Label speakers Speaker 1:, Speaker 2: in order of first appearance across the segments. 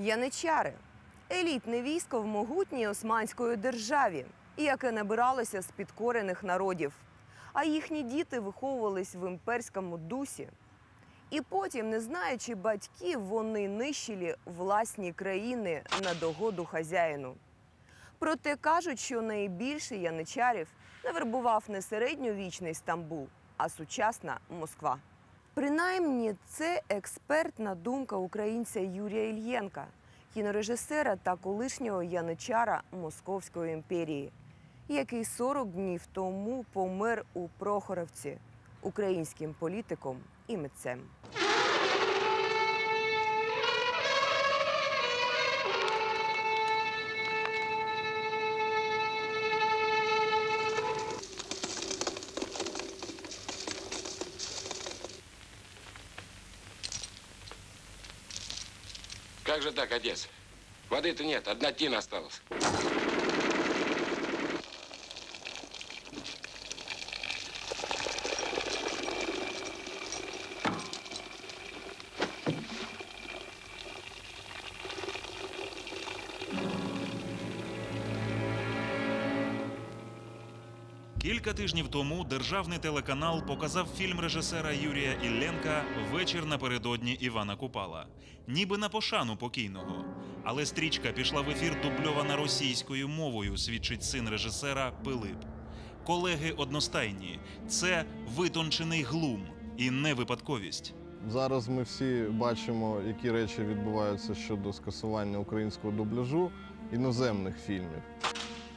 Speaker 1: Яничари елітне військо в могутній османської державі, яке набиралося з підкорених народів. А їхні діти виховувались в імперському дусі. І потім, не знаючи батьків, вони нищили власні країни на догоду хазяїну. Проте кажуть, що найбільше яничарів навербував не середньовічний Стамбул, а сучасна Москва. Принаймні, це експертна думка українця Юрія Ільєнка, кінорежисера та колишнього яничара Московської імперії, який 40 днів тому помер у Прохоровці українським політиком і митцем.
Speaker 2: Как же так, отец? Воды-то нет, одна тина осталась.
Speaker 3: Кілька тижнів тому державний телеканал показав фільм режисера Юрія Ілленка Вечір напередодні Івана Купала, ніби на пошану покійного. Але стрічка пішла в ефір дубльована російською мовою, свідчить син режисера Пилип. Колеги одностайні це витончений глум і не випадковість.
Speaker 4: Зараз ми всі бачимо, які речі відбуваються щодо скасування українського дубляжу іноземних фільмів.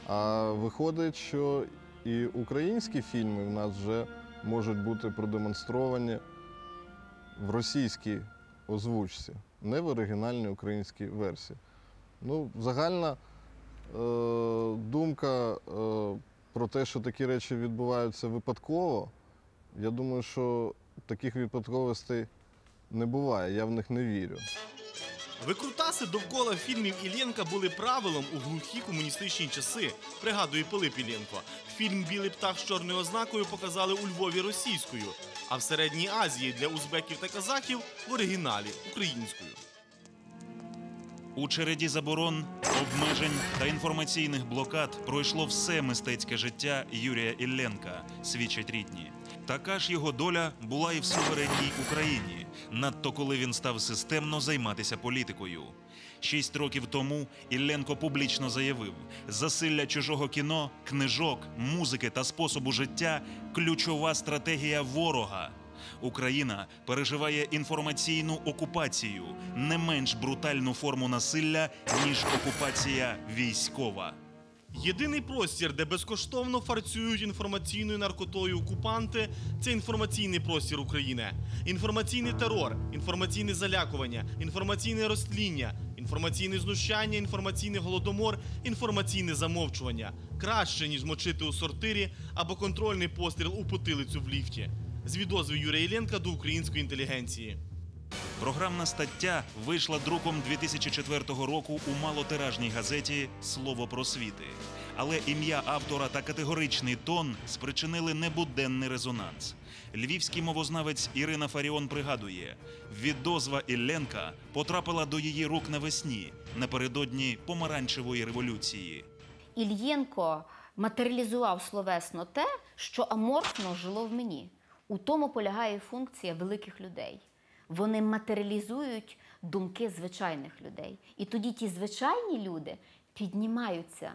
Speaker 4: А виходить, що і українські фільми в нас вже можуть бути продемонстровані в російській озвучці, не в оригінальній українській версії. Ну, загальна е, думка е, про те, що такі речі відбуваються випадково, я думаю, що таких випадковостей не буває, я в них не вірю.
Speaker 5: Викрутаси довкола фільмів Іллєнка були правилом у глухі комуністичні часи. Пригадує Пилип Іллєнко. Фільм Білий птах з чорною ознакою показали у Львові російською, а в Середній Азії для узбеків та казахів в оригіналі українською.
Speaker 3: У череді заборон, обмежень та інформаційних блокад пройшло все мистецьке життя Юрія Ілленка, свідчать рідні. Така ж його доля була і в суверенній Україні, надто коли він став системно займатися політикою. Шість років тому Ілленко публічно заявив: засилля чужого кіно, книжок, музики та способу життя ключова стратегія ворога. Україна переживає інформаційну окупацію, не менш брутальну форму насилля, ніж окупація військова.
Speaker 5: Єдиний простір, де безкоштовно фарцюють інформаційною наркотою окупанти, це інформаційний простір України. Інформаційний терор, інформаційне залякування, інформаційне розтління, інформаційне знущання, інформаційний голодомор, інформаційне замовчування. Краще, ніж мочити у сортирі або контрольний постріл у потилицю в ліфті. З відозви Юрія Іллєнка до української інтелігенції.
Speaker 3: Програмна стаття вийшла друком 2004 року у малотиражній газеті Слово просвіти. Але ім'я автора та категоричний тон спричинили небуденний резонанс. Львівський мовознавець Ірина Фаріон пригадує, відозва Ілленка потрапила до її рук навесні напередодні помаранчевої революції.
Speaker 6: Ільєнко матеріалізував словесно те, що аморфно жило в мені. У тому полягає функція великих людей. Вони матеріалізують думки звичайних людей. І тоді ті звичайні люди піднімаються,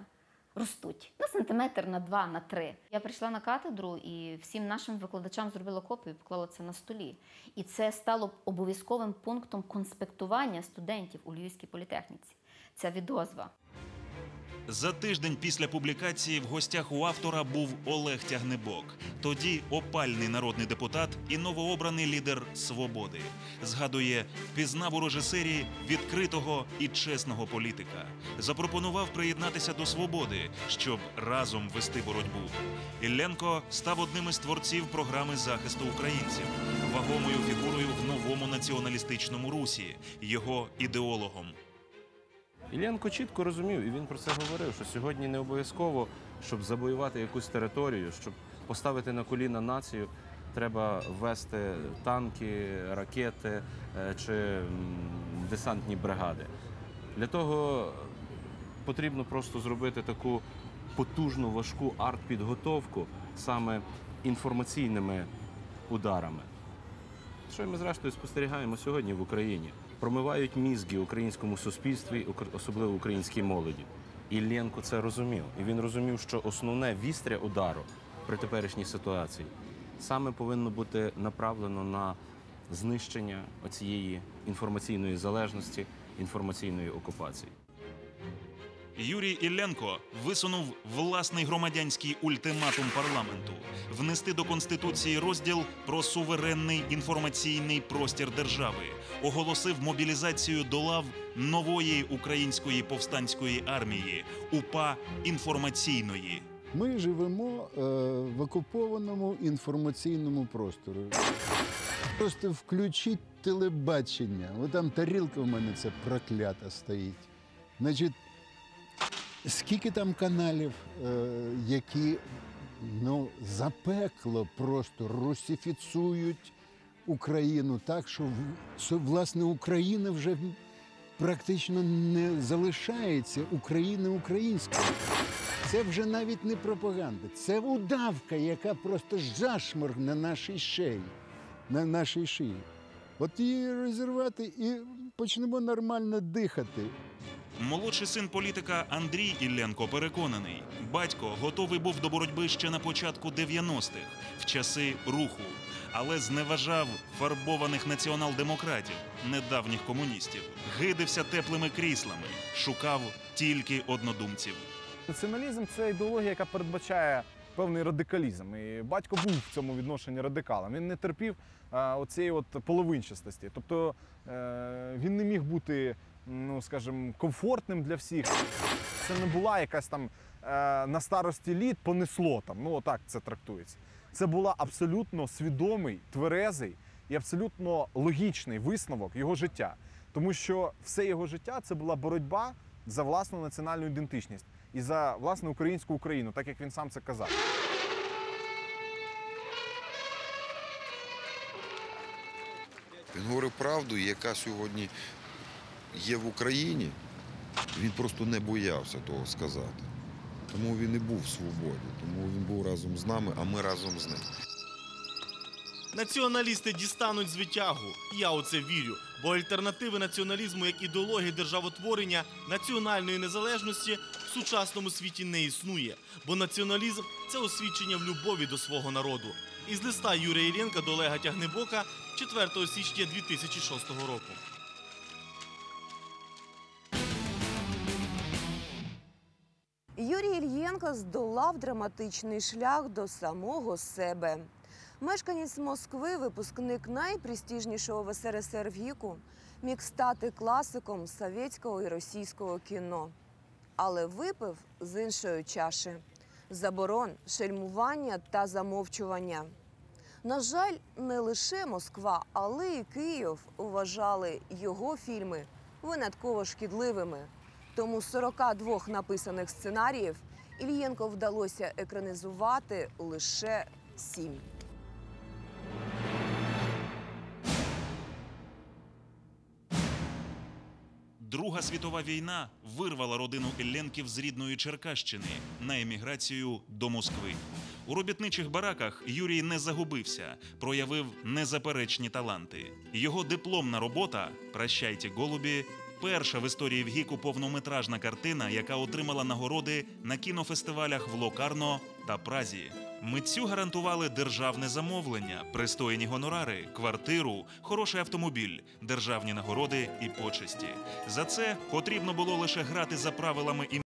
Speaker 6: ростуть на сантиметр, на два, на три. Я прийшла на катедру і всім нашим викладачам зробила копію, поклала це на столі. І це стало обов'язковим пунктом конспектування студентів у Львівській політехніці. Ця відозва.
Speaker 3: За тиждень після публікації в гостях у автора був Олег Тягнебок, тоді опальний народний депутат і новообраний лідер свободи. Згадує, впізнав у режисері відкритого і чесного політика. Запропонував приєднатися до свободи, щоб разом вести боротьбу. Ілленко став одним із творців програми захисту українців, вагомою фігурою в новому націоналістичному русі, його ідеологом.
Speaker 7: Іллєнко чітко розумів, і він про це говорив, що сьогодні не обов'язково, щоб завоювати якусь територію, щоб поставити на коліна націю, треба ввести танки, ракети е, чи десантні бригади. Для того потрібно просто зробити таку потужну важку арт-підготовку саме інформаційними ударами. Що ми зрештою спостерігаємо сьогодні в Україні? Промивають мізки українському суспільстві, особливо українській молоді. І Ленко це розумів. І він розумів, що основне вістря удару при теперішній ситуації саме повинно бути направлено на знищення оцієї інформаційної залежності, інформаційної окупації.
Speaker 3: Юрій Ілленко висунув власний громадянський ультиматум парламенту внести до конституції розділ про суверенний інформаційний простір держави, оголосив мобілізацію до лав нової української повстанської армії УПА інформаційної.
Speaker 8: Ми живемо е, в окупованому інформаційному просторі. Просто включіть телебачення. О, там тарілка в мене ця проклята стоїть. Значить, скільки там каналів, е, які ну, запекло просто русифіцують Україну так, що, власне Україна вже практично не залишається України українською. Це вже навіть не пропаганда, це удавка, яка просто жашморг на нашій шиї. На нашій шиї. От її розірвати і почнемо нормально дихати.
Speaker 3: Молодший син політика Андрій Ілленко переконаний, батько готовий був до боротьби ще на початку 90-х, в часи руху, але зневажав фарбованих націонал-демократів, недавніх комуністів, гидився теплими кріслами, шукав тільки однодумців.
Speaker 9: Націоналізм це ідеологія, яка передбачає певний радикалізм. І батько був в цьому відношенні радикалом. Він не терпів а, оцієї от половинчастості. Тобто е, він не міг бути, ну скажімо, комфортним для всіх. Це не була якась там е, на старості літ понесло там. Ну отак це трактується. Це була абсолютно свідомий, тверезий і абсолютно логічний висновок його життя. Тому що все його життя це була боротьба за власну національну ідентичність і за власне українську Україну, так як він сам це казав.
Speaker 10: Він говорив правду, яка сьогодні є в Україні. Він просто не боявся того сказати. Тому він і був в свободі, тому він був разом з нами, а ми разом з ним.
Speaker 5: Націоналісти дістануть звитягу. Я у це вірю. Бо альтернативи націоналізму як ідеології державотворення національної незалежності в сучасному світі не існує. Бо націоналізм це освідчення в любові до свого народу. Із листа Юрія Іллєнка до Олега Тягнебока 4 січня 2006 року.
Speaker 1: Юрій Ільєнко здолав драматичний шлях до самого себе. Мешканець Москви, випускник найпрестижнішого в СРСР віку, міг стати класиком совєтського і російського кіно. Але випив з іншої чаші заборон, шельмування та замовчування. На жаль, не лише Москва, але і Київ вважали його фільми винятково шкідливими. Тому з 42 написаних сценаріїв Ільєнко вдалося екранізувати лише сім.
Speaker 3: Друга світова війна вирвала родину Ілленків з рідної Черкащини на еміграцію до Москви. У робітничих бараках Юрій не загубився, проявив незаперечні таланти. Його дипломна робота Прощайте, голубі. Перша в історії ВГІКу повнометражна картина, яка отримала нагороди на кінофестивалях в Локарно та Празі. Митцю гарантували державне замовлення, пристойні гонорари, квартиру, хороший автомобіль, державні нагороди і почесті. За це потрібно було лише грати за правилами